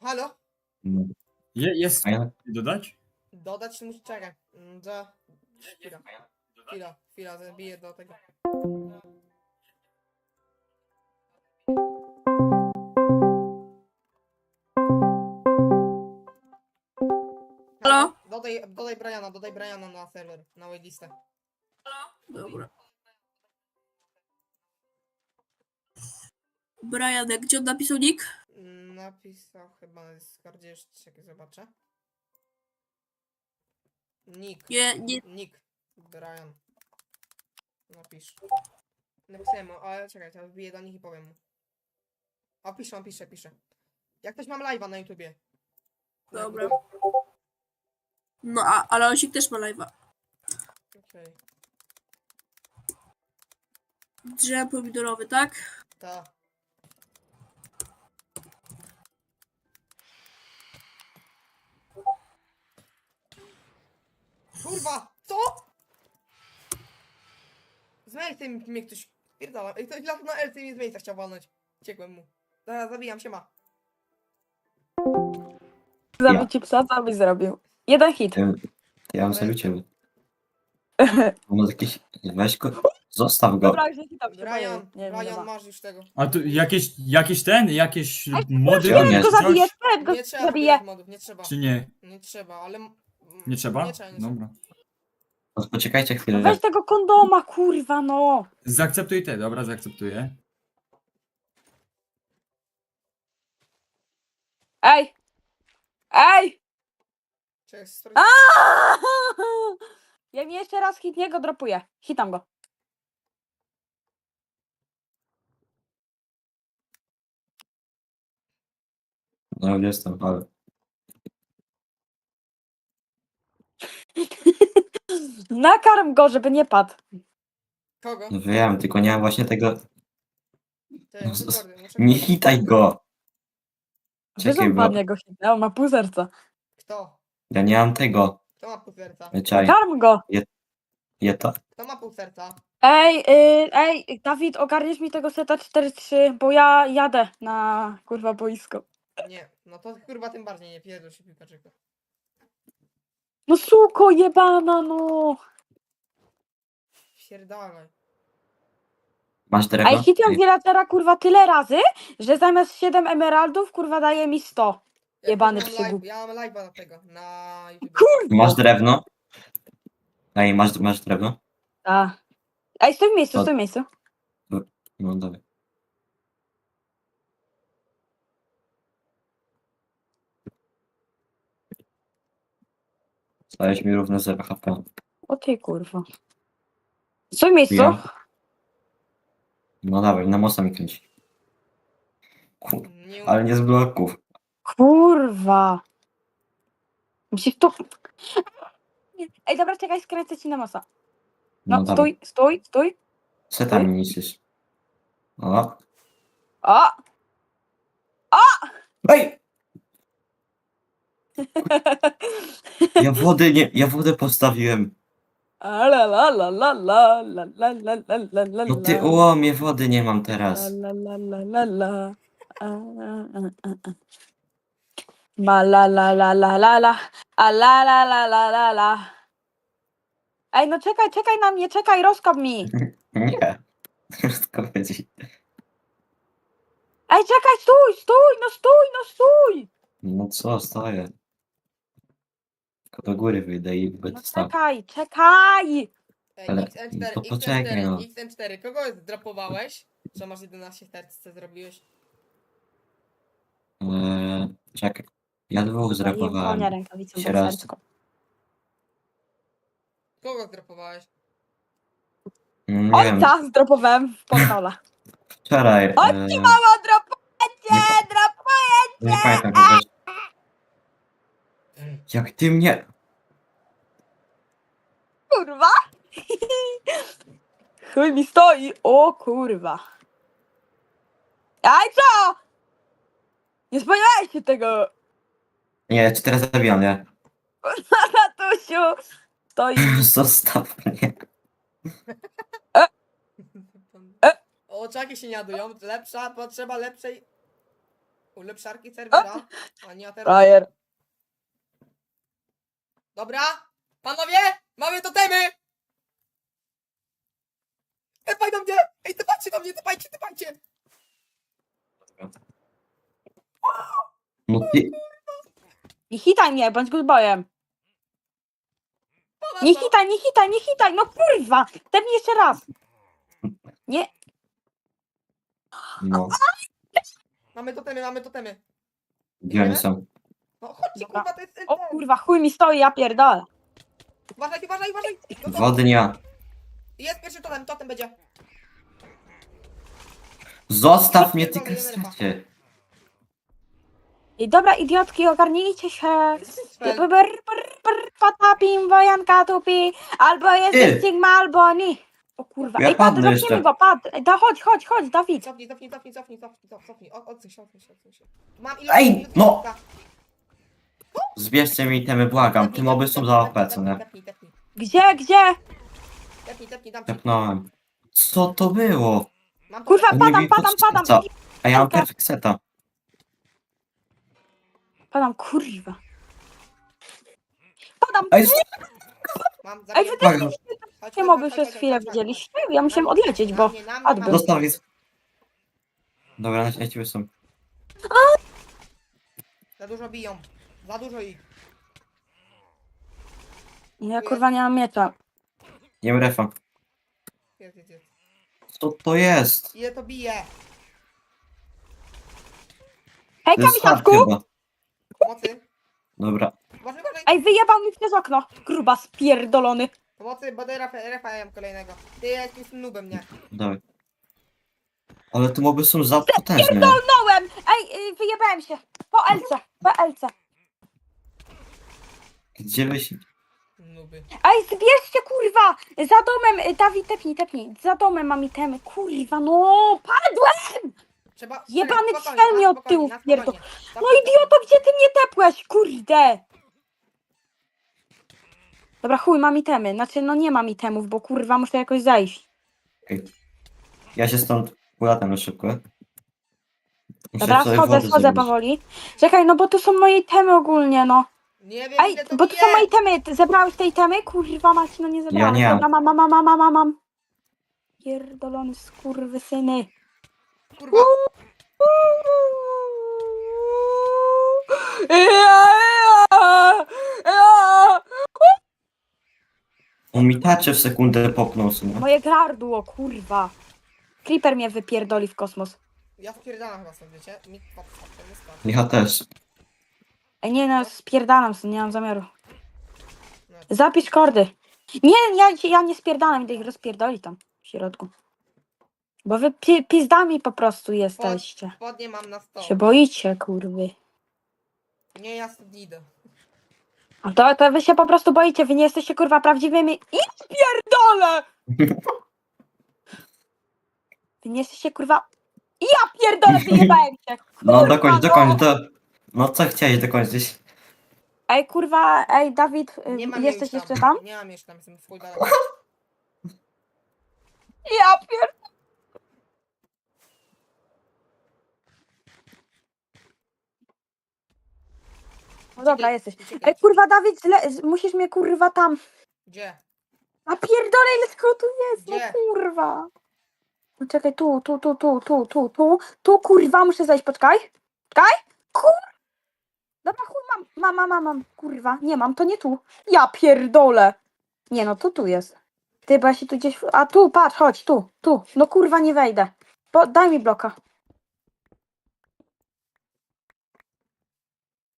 Halo? No. Je, jest A ja... dodać? Dodać muszę czekaj. Mm, Za... Chwila, chwila, chwila, zabiję do tego. Halo? Dodaj, dodaj Briana, dodaj Briana na serwer, na waitlistę. Dobra. Brian, gdzie on napisał nick? Napisał chyba na Discordzie, jeszcze czekaj, zobaczę. Nick. Nie, nie. Nick. Brian. Napisz. Napisałem mu, ale czekaj, ja wbiję do nich i powiem mu. O, piszę, on pisze, pisze. Jak ktoś mam live'a na YouTubie. Dobra. No, a, ale Osik też ma live'a. Okej, Drzem pomidorowy, tak? ta. Kurwa, co? Z mi- mnie ktoś pierdala. Ej, ktoś lat na LC i mnie z miejsca chciał walnąć. Ciekłem mu. Zaraz zabijam się ma. Zabicie psa, co byś zrobił? Jeden hit. Ja, ja mam sobie ciebie. Może jakiś... Weź go... Zostaw go. Dobra, że hita Brian, nie, nie Brian, ma. masz już tego. A tu jakieś, jakieś ten, jakieś mody? On czy jest? go coś? go Nie trzeba modów, nie trzeba. Czy nie? Nie trzeba, ale... m- Nie trzeba? Nie trzeba, nie. Dobra. No, Poczekajcie chwilę. Weź tego kondoma, kurwa, no. Zaakceptuj te, dobra, zaakceptuję. Ej! Ej! Czekaj, sprawdź. Ja mi jeszcze raz hit niego dropuję. Hitam go. No jestem, ale... Nakarm go, żeby nie padł. Kogo? No wiem, tylko nie mam właśnie tego... Czekaj, No, z- muszę Nie kogoś- hitaj go! Wiesz, Czekaj, on bo padnie go hita, on ma pół serca. Kto? ja nie mam tego. Kto ma pół serca? Czaj, Karm go. je to? Kto ma pół serca? Ej, y, ej, Dawid, ogarniesz mi tego seta 4-3, bo ja jadę na kurwa boisko. Nie, no to kurwa tym bardziej nie pierdol się piłkarzyku. No suko jebana, no. Pierdalaj. Masz drewno? Ej, hitiam villagera kurwa tyle razy, że zamiast 7 emeraldów kurwa daje mi 100. Ja Jebany mam live, Ja mam live'a na tego, na YouTube. Masz drewno? Ej, masz, masz drewno? A. Ej, stój w miejscu, To- stój w miejscu. No dobra. Stałeś mi równo 0 HP. O ty kurwa. Stój miejscu. Ja. No dawaj, na mocno mi kręci. Kur... Nie Ale nie z bloków. Kurwa. Musisz tu... Ej, dobra, czekaj, skręcę ci na masa. No, No, dawaj. stój, stój, stój. Co tam mi niszczysz? O! O! Ej! Ja wody nie, ja wodę postawiłem. A la la la la la la la la la la la No ty ułomie, wody nie mam teraz. La la la la la la. A, a, a, a. Ma la la la la la la. A la la la la la la. Ej, no czekaj, czekaj na mnie, czekaj, rozkop mi. Nie. Tylko powiedzieć. Ej, czekaj, stój, stój, no stój, no stój. No co, stoję. Tylko do góry wyjdę i No będę stał. czekaj, czekaj. Ej, Ale- XM4, to poczekaj, XM4, no. XM4, kogo drapowałeś? Co masz 11 serc, co zrobiłeś? Eee, czekaj. Ja dwóch zrapowałem. rękawicą Się raz. Kogo drapowałeś? Mm, Nie wiem, Ojca zdropowałem w portale. wczoraj. Oj, eee, Mała dropujecie, nie, nie pamiętam kogoś. Jak ty mnie. Kurwa. Chuj mi stoi. O kurwa. Aj co? Nie spodziewałeś się tego. Nie, ja cię teraz zabijam, nie? Tatusiu. Stoi. Zostaw mnie. Oczaki się nie ładują, lepsza, potrzeba lepszej... Ulepszarki serwera. A nie teraz. Frajer. Dobra, panowie, mamy totemy! Tepaj do mnie! Ej, tepajcie do mnie, tepajcie, tepajcie! No ty, Nie hitaj mnie, bądź good boyem. Ponad Nie to. hitaj, nie hitaj, nie hitaj, no kurwa! Daj mi jeszcze raz. Nie, no, Mamy totemy, mamy totemy. gdzie oni są? No chodźcie, Dobra. kurwa, to jest ten, o ten. kurwa, chuj mi stoi, ja pierdolę. Uważaj, uważaj, uważaj! No to- Wody nie. Jest pierwszy totem, totem będzie. Zostaw mnie, ty kreskecie. I dobra, idiotki, ogarnijcie się. Brr, brr, brr, Patapim, wojanka tupi, albo jesteś Ty. Sigma, albo ni. O kurwa, Ja ej, padnę zamkniemy jeszcze. go, padł. Da, chodź, chodź, chodź, Dawid. Cofnij, cofnij, cofnij, cofnij, cofnij, cofnij, cofnij. O, odsuń się, odsuń się, odsuń się. Mam ile? Ej, no! Zbierzcie mi temy, błagam. Moby tepnij, są za OP, co nie? Tepnij, tepnij, Gdzie, gdzie? tepnij, tepnij, dam ci. Tepnąłem. Co to było? Mam Kurwa, padam, padam, padam. A ja mam perfect seta. Padam, kurwa. Padam, Ej, Mam, ej, wy też Chodź, chodź, nie mogły chodź, przez chodź, chwilę chodź, chodź. widzieliście? Ja musiałem odlecieć, Na bo mnie, na mnie, padł. na mnie. Zostaw jest. Dobra, na ciebie są. Za dużo biją. Za dużo ich. ja kurwa nie mam miecza. Nie mam refa. Jest, jest, jest. Co to jest? Ile to bije? Hej, To jest hard kamisiaczku! chyba. Pomocy. Dobra. Uważaj, uważaj. Ej, wyjebał mi przez okno. Gruba, spierdolony. Pomocy, bo refa, refa jem kolejnego. Ty jakimś nubem, nie? Dawaj. Ale te moby są za potężne. Nołem! Ej, y, wyjebałem się. Po Elce, po Elce. Gdzie wy się... Nuby. Ej, zbierzcie, kurwa! Za domem, y, Dawid, tepnij, tepnij. Za domem mam itemy, kurwa, no, padłem! Trzeba... Jebany spokojnie, na od tyłu spokojnie, na wpierdol-. No idioto, gdzie ty mnie tepłeś, kurde! Dobra, chuj, mam itemy. Znaczy, no nie mam itemów, bo kurwa muszę jakoś zajść. Ja się stąd ulatam na szybko. Muszę Dobra, sobie schodzę, wody schodzę zrobić. powoli. Czekaj, no bo tu są moje itemy ogólnie, no. Nie wiem, Ej, ile to bo tu bije. są moje itemy. Ty zebrałeś te itemy? Kurwa mać, no nie zebrałem. nie mam. Dobra, mam, mam, mam, mam, mam, mam. Pierdolony skurwysyny. Kurwa. On mi tacie w sekundę popnął sobie. Moje gardło, kurwa. Creeper mnie wypierdoli w kosmos. Ja spierdalam chyba stąd, wiecie? Mi. Ja też. Ej, nie no, spierdalam stąd, nie mam zamiaru. No, Zapisz kordy. Nie, ja, ja nie spierdalam, idę ich rozpierdoli tam w środku. Bo wy pi pizdami po prostu jesteście. spodnie mam na sto. Się boicie, kurwy. Nie, ja stąd idę. A to, to wy się po prostu boicie, wy nie jesteście kurwa prawdziwymi. I pierdolę! Wy nie jesteście kurwa. Ja pierdolę, wyjebałem się! No Kurwa, dokończ, dokończ, do... No co chciałeś dokończyć? Ej kurwa, ej Dawid, y, Nie mam jesteś już jeszcze tam? Nie mam jeszcze tam, jestem w chuj daleko. Ja pier... No dobra, jesteś. Ej kurwa Dawid, zle... z- musisz mnie kurwa tam. Gdzie? A pierdolę, ile tego tu jest, no Gdzie? kurwa. No czekaj, tu, tu, tu, tu, tu, tu, tu, tu, kurwa, muszę zejść, poczekaj. Poczekaj, kur... Dobra, chuj, mam, mam, mam, mam, kurwa, nie mam, to nie tu. Ja pierdolę. Nie no, to tu jest. Ty, bo ja się tu gdzieś... A tu, patrz, chodź, tu, tu. No kurwa, nie wejdę. Bo, daj mi bloka.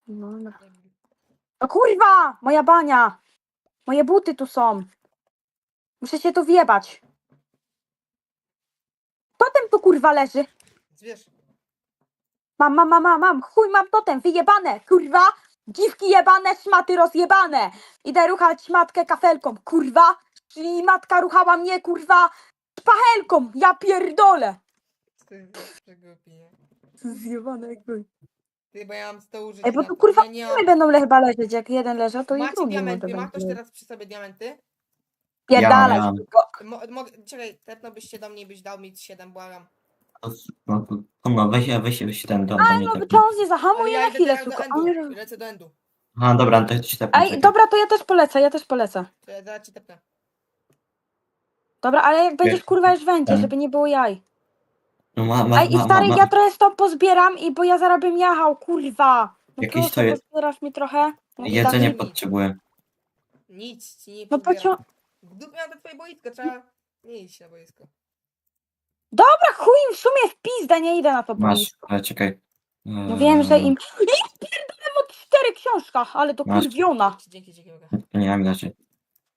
No, dobra. No kurwa, moja bania. Moje buty tu są. Muszę się tu wjebać. Totem tu kurwa leży. Zwierz. Mam, mam, mam, mam, mam. Chuj, mam totem, wyjebane, kurwa. Dziwki jebane, szmaty rozjebane. Idę ruchać matkę kafelką, kurwa. Czyli matka ruchała mnie, kurwa, szpachelką. Ja pierdolę. Ty, nie? Zjebane jakby. Ty, bo ja mam 100 użyć. Ej, bo na tu to. kurwa ja nie będą le- chyba leżeć, jak jeden leży, to i Macie drugi diamenty, może ma ktoś będzie. teraz przy sobie diamenty? Ja mam. tylko. Mo, mogę, czekaj, tepnąłbyś się do mnie i byś dał mi 7, błagam. No, to- to no, weź, weź, weź ten do, do mnie No tak. Jones nie Ale zahamuje ja na chwilę, teraz do suko. endu. Lecę do endu. A, dobra, to ci tak Ej, dobra, to ja też polecę, ja też polecę. To ja zaraz ci tepnę. Dobra, ale jak będziesz kurwa już wędzie, żeby nie było jaj. No, ma, ma, Ej, i ma, stary, ma, ja trochę stąd pozbieram i bo ja zaraz bym jechał, kurwa. No Jakieś proszę, to je- pozbierasz mi trochę? No, Jedzenie mi. potrzebuję. Nic ci nie No. W dupie mam to twoje boisko, trzeba nie iść na boisko. Dobra, chuj im w sumie w pizdę, nie idę na to Masz, boisko. ale czekaj. No wiem, że im... Ja pierdolę od cztery książka, ale to Masz. kurwiona. Dzięki, dzięki, nie mam inaczej.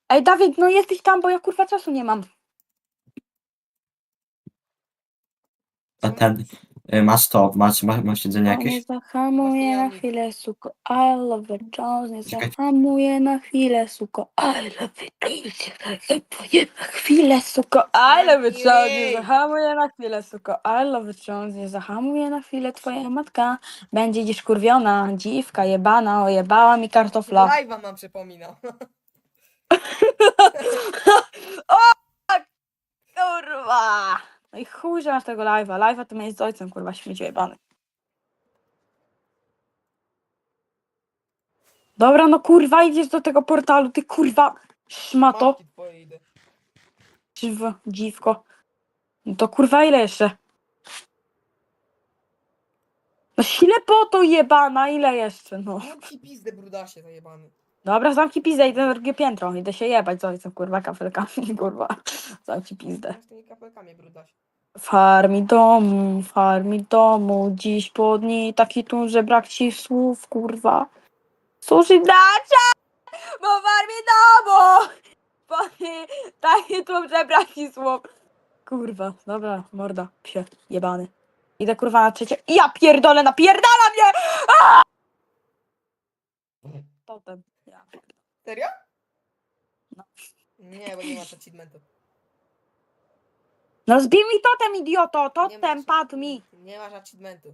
Ej, Dawid, no jesteś tam, bo ja kurwa czasu nie mam. A ten, y, masz to, masz, masz, masz jedzenie No, Nie jakieś? zahamuję na chwilę, suko. I love it, Jones. Nie Czekaj. zahamuję na chwilę, suko. I love it, Jones. Nie zahamuję na chwilę, suko. I love it, Jones. Nie Jej. zahamuję na chwilę, suko. I love it, Jones. Nie zahamuję na chwilę. Twoja matka będzie dziś kurwiona. Dziwka jebana, ojebała mi kartofla. Live'a mam przypominał. Kurwa! No i chuj, że masz tego live'a. Live'a to miałeś z ojcem, kurwa, śmieci jebany. Dobra, no kurwa, idziesz do tego portalu, ty kurwa, szmato, Matki twoje idę. dziwo, dziwko. No to kurwa, ile jeszcze? No ślepoto jebana, ile jeszcze, no. Matki pizdę brudasie zajebany. Dobra, zamknij pizdę, idę na drugie piętro, idę się jebać z ojcem, kurwa, kafelkami, kurwa. Zamknij pizdę. Z tymi kapelkami brudasie. Farmi domu, farmi domu, dziś po dni taki tu, że brak ci słów, kurwa. Sushi dacia, bo farmi domu, po dni taki tu, że brak ci słów. Kurwa, dobra, morda, psie, jebany. Idę kurwa na trzecie, ja pierdolę, napierdala mnie! Aaa! Totem, ja pierdolę. Serio? No. Nie, bo nie masz achievementu. No zbij mi totem, idioto, totem masz- padł mi. Nie masz achievementu.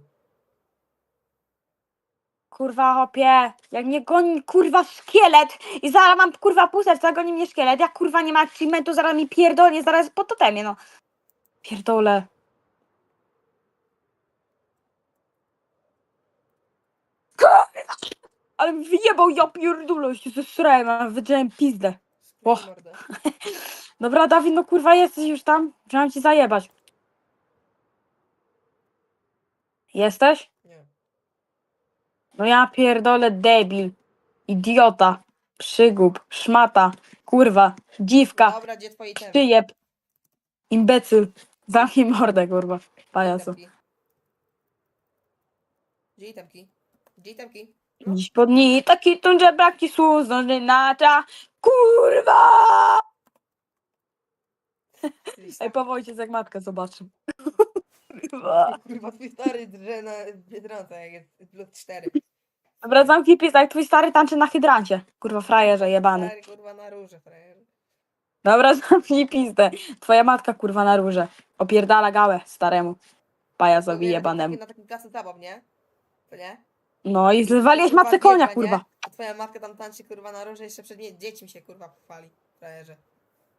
Kurwa hopie, jak mnie goni kurwa szkielet i zaraz mam kurwa pół serca, goni mnie szkielet, jak kurwa nie ma achievementu, zaraz mi pierdolnie, zaraz po totemie, no. Pierdolę. Kurwa! Ale mi wyjebał, ja pierdolę, się zesrałem, a wydrzałem pizdę. O. Dobra, Dawid, no kurwa jesteś już tam? Chciałem ci zajebać. Jesteś? Nie. No ja pierdolę debil, idiota, przygub, szmata, kurwa, dziwka, Dobra, gdzie twoje itemy? przyjeb, imbecyl, zamknij mordę, kurwa, pajacu. Itemki. Gdzie itemki? Gdzie itemki? No. Dziś po dni taki tu, że brak ci słów, zdąży nacza, kurwa! Ej, po Wojciech jak matkę zobaczy. Kurwa. Kurwa, twój stary drze na Biedronce, jak jest plus 4. Dobra, zamknij pizdę, jak twój stary tańczy na hydrancie, kurwa, frajerze jebany. Stary, kurwa, na róże, frajer. Dobra, zamknij pizdę. Twoja matka kurwa na róże. Opierdala gałę staremu. Pajacowi Mówię, jebanemu. Na takim kasy zabaw, nie? To nie? No i zwaliłeś matce konia, biedna, kurwa. A twoja matka tam tańczy, kurwa, na róże, jeszcze przed nie, dziećmi się, kurwa, pochwali. Frajerze.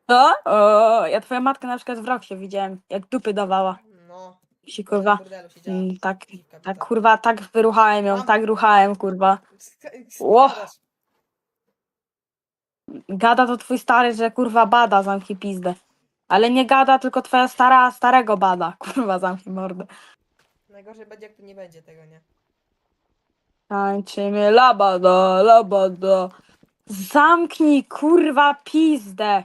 Co? O, ja twoją matkę na przykład w rok się widziałem, jak dupy dawała. No. Się kurwa, w burdelu siedziała. mm, tak, tak kurwa, tak wyruchałem ją, tak ruchałem, kurwa. Ło. Gada to twój stary, że kurwa bada, zamknij pizdę. Ale nie gada, tylko twoja stara starego bada. Kurwa, zamknij mordę. Najgorzej będzie, jak tu nie będzie tego, nie? Tańczymy labada, labada. Zamknij kurwa pizdę.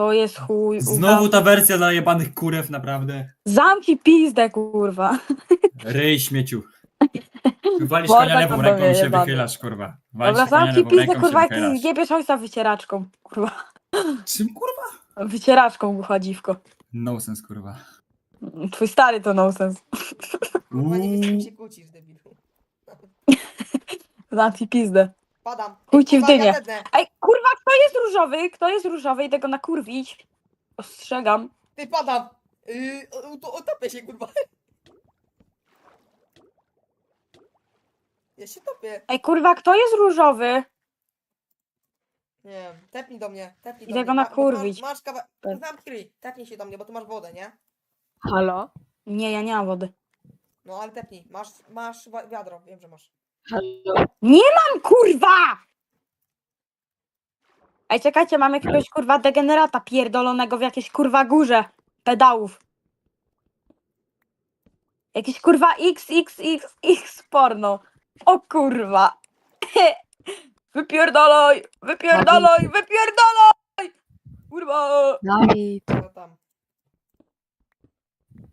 To jest chuj. Znowu ta wersja dla jebanych kurew, naprawdę. Zamknij pizdę kurwa. Ryj śmieciu. Walisz Morda konia lewą tam ręką i się wychylasz, kurwa. Walisz Dobra, konia lewą pizdę ręką, kurwa, się jak ty wychylasz. zjebiesz ojca wycieraczką. Kurwa. Czym kurwa? Wycieraczką głucha dziwko. Nonsens, kurwa. Twój stary to nonsens. Kurwa, nie Uuu. się kłócisz, debilu. Zamknij pizdę. Padam. Chuj ci w kurwa, dynię. Ej, kurwa, kto jest różowy? Kto jest różowy? Idę go nakurwić. Ostrzegam. Ty padam! Yy, o- to otopię się, kurwa. Ja się topię. Ej, kurwa, kto jest różowy? Nie wiem, tepnij do mnie, tepnij Idę do go mnie. Ma- bo tu nakurwić. Masz, masz kawa... Tak. Zamknij, tepnij się do mnie, bo tu masz wodę, nie? Halo? Nie, ja nie mam wody. No ale tepnij. Masz, masz wa- wiadro, wiem, że masz. Halo. Mam kurwa! Ej, czekajcie, mam jakiegoś kurwa degenerata pierdolonego w jakiejś kurwa górze pedałów. Jakiś kurwa XXXX porno. O kurwa. Wypierdoloj, wypierdoloj, wypierdoloj! Kurwa. Dawid. Co tam?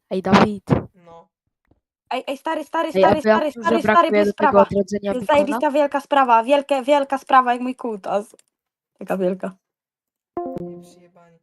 Ej, Dawid. No. Ej, ej, stary, stary, Ej, a stary, to jak stary, że stary, stary, brakuje jest do tego sprawa. odrodzenia To jest zajebista wielka sprawa, wielkie, wielka sprawa jak mój kutas. Taka wielka. Nie przyjebani.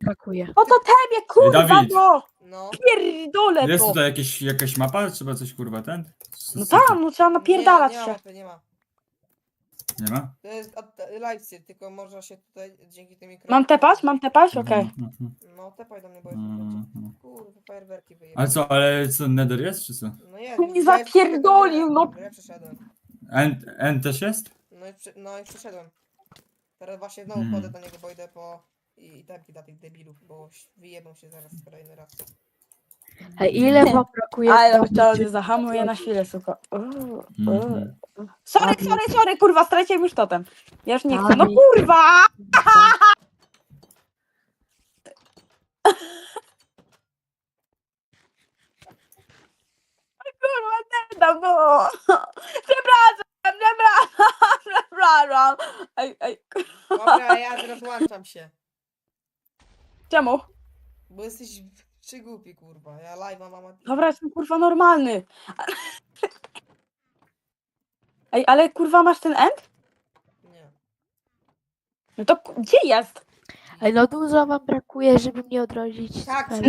Brakuje. O to tebie, kurwa, Dawid. no! No. Pierdolę Jest to! tutaj jakieś, jakaś mapa? Trzeba coś kurwa ten? No tam, no trzeba napierdalać nie, nie się. mapy, nie ma. Nie ma? To jest od- live tylko można się tutaj dzięki tym mikrofonom... Mam tepać? Mam tepać? Okej. Mhm, mhm, No tepaj do mnie, bo jest mhm. Kurwa, fajerwerki wyjebał. Ale co, ale co, Nether jest czy co? No jest. Mi ja już zapierdolił, no. Ja przeszedłem. N, N też jest? No i, prze, no i przeszedłem. Teraz właśnie znowu Mm. chodzę do niego, bo idę po i tepki dla tych debilów, bo wyjebą się zaraz kolejny raz. Ej, ile wam brakuje? Ale no odrodzenia zahamuję na chwilę, suko. Uuu, Mhm. Sorry, sorry, sorry, kurwa, straciłem już totem. Ja już nie chcę. No Dawid. kurwa! Kurwa, nie dam, no. Przepraszam, przepraszam, przepraszam. Ej, ej, Dobra, ja rozłączam się. Czemu? Bo jesteś przygłupi, kurwa. Ja live'a mam... a Dobra, jestem kurwa normalny. Ej, ale kurwa masz ten end? Nie. No to ku- gdzie jest? Ej, no dużo wam brakuje, żeby mnie odrodzić. Tak, Super.